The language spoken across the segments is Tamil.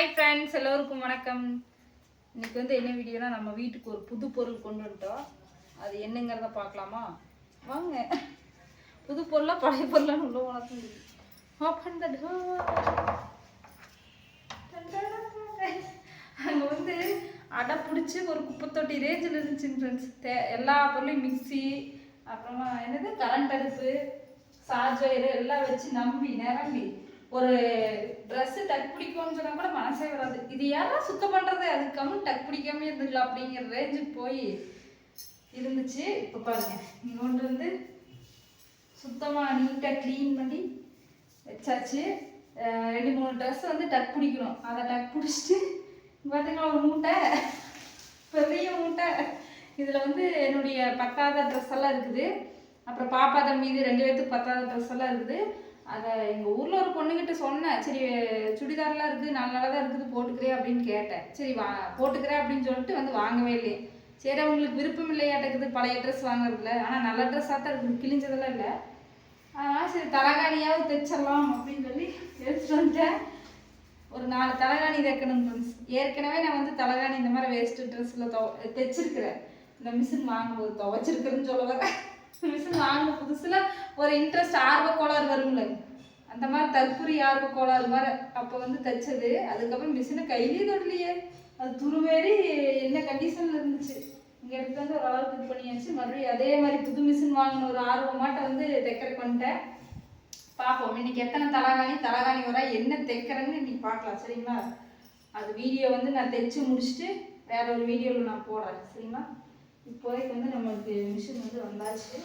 ஹாய் ஃப்ரெண்ட்ஸ் எல்லோருக்கும் வணக்கம். இன்றைக்கி வந்து என்ன வீடியோனா நம்ம வீட்டுக்கு ஒரு புது பொருள் கொண்டு வந்துட்டோம். அது என்னங்கிறத பார்க்கலாமா? வாங்க. புது பொருளாக பழைய பொருளா உள்ள உனக்கு ஓப்பன் த அங்கே வந்து அடை பிடிச்சி ஒரு குப்பை தொட்டி ரேஞ்சில் இருந்துச்சு ஃப்ரெண்ட்ஸ் தே எல்லா பொருளையும் மிக்ஸி அப்புறமா என்னது கரண்ட் அடுப்பு சார்ஜ் ஒயரு எல்லாம் வச்சு நம்பி நிரம்பி. ஒரு ட்ரெஸ்ஸு டக் பிடிக்கும்னு சொன்னா கூட மனசே வராது. இது யாரா சுத்தம் பண்றது? அதுக்காம டக் பிடிக்காம இருந்துக்கலாம் அப்படிங்கிற ரேஞ்சுக்கு போய் இருந்துச்சு. இப்போ பாருங்க. இங்கே கொண்டு வந்து சுத்தமாக நீட்டாக க்ளீன் பண்ணி வச்சாச்சு. ரெண்டு மூணு ட்ரெஸ் வந்து டக் பிடிக்கணும். அதை டக் பிடிச்சிட்டு பார்த்தீங்களா ஒரு மூட்டை பெரிய மூட்டை. இதில் வந்து என்னுடைய பத்தாத ட்ரெஸ் எல்லாம் இருக்குது. அப்புறம் பாப்பா தம்பி இது ரெண்டு பேர்த்துக்கு பத்தாத ட்ரெஸ் எல்லாம் இருக்குது. அதை எங்கள் ஊரில் ஒரு பொண்ணுக்கிட்ட சொன்னேன். சரி சுடிதார்லாம் இருக்குது நல்லா தான் இருக்குது போட்டுக்கிறேன் அப்படின்னு கேட்டேன். சரி வா போட்டுக்கிறேன் அப்படின்னு சொல்லிட்டு வந்து வாங்கவே இல்லையே. சரி அவங்களுக்கு விருப்பம் இல்லையாட்டக்குது பழைய ட்ரெஸ் வாங்குறதுல. ஆனால் நல்ல ட்ரெஸ்ஸாக தான் இருக்குது கிழிஞ்சதெல்லாம் இல்லை. அதனால் சரி தலகாணியாவது தைச்சிடலாம் அப்படின்னு சொல்லி எடுத்துட்டு வந்துட்டேன். ஒரு நாலு தலகாணி தைக்கணும் ஃப்ரெண்ட்ஸ் ஏற்கனவே நான் வந்து தலகாணி இந்த மாதிரி வேஸ்ட்டு ட்ரெஸ்ஸில் தொ தைச்சிருக்கிறேன். இந்த மிஷின் வாங்கும்போது துவைச்சிருக்கிறேன்னு சொல்ல வரேன். மிஷின் வாங்கின புதுசில் ஒரு இன்ட்ரெஸ்ட் ஆர்வ கோளாறு வரும்ல. அந்த மாதிரி தற்குறி ஆர்வ கோளாறு மாதிரி அப்போ வந்து தைச்சது. அதுக்கப்புறம் மிஷினை கையிலேயே தொடலையே. அது துருவேறி என்ன கண்டிஷனில் இருந்துச்சு? இங்கே எடுத்து வந்து ஓரளவுக்கு இது பண்ணியாச்சு. மறுபடியும் அதே மாதிரி புது மிஷின் வாங்கின ஒரு ஆர்வமாட்ட வந்து தைக்கிற பண்ணிட்டேன். பார்ப்போம். இன்னைக்கு எத்தனை தலகாணி தலகாணி வர என்ன தைக்கிறேன்னு இன்னைக்கு பார்க்கலாம். சரிங்களா? அது வீடியோ வந்து நான் தைச்சு முடிச்சுட்டு வேற ஒரு வீடியோவில் நான் போடுறேன் சரிங்களா? இப்போதைக்கு வந்து நம்மளுக்கு மிஷின் வந்து வந்தாச்சு.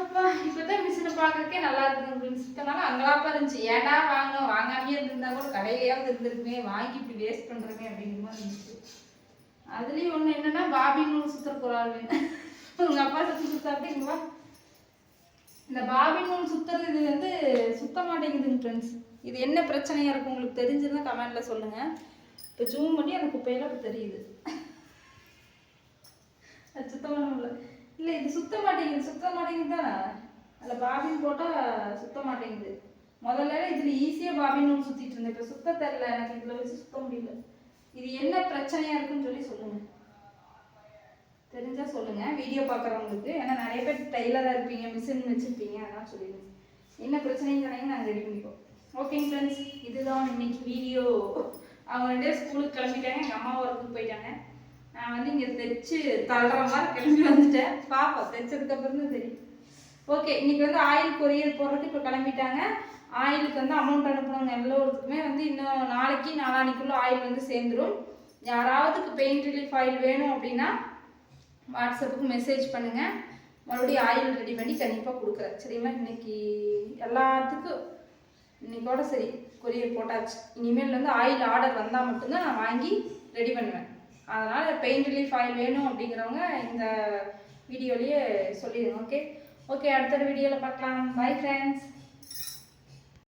அப்பா இப்போதான் மிஷினை பார்க்கறக்கே நல்லா இருக்கு அப்படின்னு சுத்தனால அங்கலாப்பா இருந்துச்சு. ஏன்டா வாங்கணும் வாங்காமே இருந்திருந்தா கூட கடையிலையாவது இருந்திருக்குமே. வாங்கி இப்படி வேஸ்ட் பண்ணுறமே அப்படிங்கிற மாதிரி இருந்துச்சு. அதுலேயும் ஒன்று என்னன்னா பாபி நூல் சுற்றுறக்கு ஒரு ஆள் உங்கள் அப்பா சுற்றி சுத்தாட்டிங்களா இந்த பாபி நூல் சுத்துறது இது வந்து சுத்த மாட்டேங்குதுங்க ஃப்ரெண்ட்ஸ் இது என்ன பிரச்சனையா இருக்கும்? உங்களுக்கு தெரிஞ்சிருந்தா கமெண்ட்ல சொல்லுங்க. இப்போ ஜூம் பண்ணி அந்த குப்பையெல்லாம் இப்போ தெரியுது. அது சுத்தம் முடியல இல்லை இது சுத்த மாட்டேங்குது சுத்த மாட்டேங்குது தானே? அதில் பாபின் போட்டால் சுத்த மாட்டேங்குது. முதல்ல இதில் ஈஸியாக பாபின் ஒன்று சுற்றிட்டு இருந்தேன். இப்போ சுத்த தெரில எனக்கு இதில் வச்சு சுத்த முடியல. இது என்ன பிரச்சனையா இருக்குன்னு சொல்லி சொல்லுங்க. தெரிஞ்சா சொல்லுங்க. வீடியோ பார்க்குறவங்களுக்கு ஏன்னா நிறைய பேர் டெய்லராக இருப்பீங்க மிஷின் வச்சுருப்பீங்க அதெல்லாம் சொல்லிடுங்க. என்ன பிரச்சனைன்னு சொன்னீங்கன்னா நாங்கள் ரெடி பண்ணிப்போம். ஓகேங்க ஃப்ரெண்ட்ஸ் இதுதான் இன்னைக்கு வீடியோ அவங்க ரெண்டு ஸ்கூலுக்கு கிளம்பிட்டாங்க. எங்கள் அம்மா ஒர்க்குக்கு போயிட்டாங்க. நான் வந்து இங்கே தைச்சு தள்ளுற மாதிரி கிளம்பி வந்துட்டேன். பார்ப்போம் தைச்சதுக்கப்புறம் தான் தெரியும். ஓகே இன்றைக்கி வந்து ஆயில் கொரியர் போடுறதுக்கு இப்போ கிளம்பிட்டாங்க. ஆயிலுக்கு வந்து அமௌண்ட் அனுப்பணுங்க எல்லோருக்குமே வந்து இன்னும் நாளைக்கு நாளானிக்குள்ளே ஆயில் வந்து சேர்ந்துடும் யாராவதுக்கு பெயிண்ட் ரிலீஃப் ஆயில் வேணும் அப்படின்னா வாட்ஸ்அப்புக்கு மெசேஜ் பண்ணுங்கள் மறுபடியும் ஆயில் ரெடி பண்ணி கண்டிப்பாக கொடுக்குறேன். சரிங்களா இன்னைக்கு எல்லாத்துக்கும் இன்னைக்கோட சரி கொரியர் போட்டாச்சு. இனிமேல் வந்து ஆயில் ஆர்டர் வந்தால் மட்டும்தான் நான் வாங்கி ரெடி பண்ணுவேன். அதனால் பெயிண்ட் ரிலீஃப் ஆயில் வேணும் அப்படிங்கிறவங்க இந்த வீடியோலேயே சொல்லிடுங்க ஓகே ஓகே அடுத்த வீடியோவில் பார்க்கலாம். Bye friends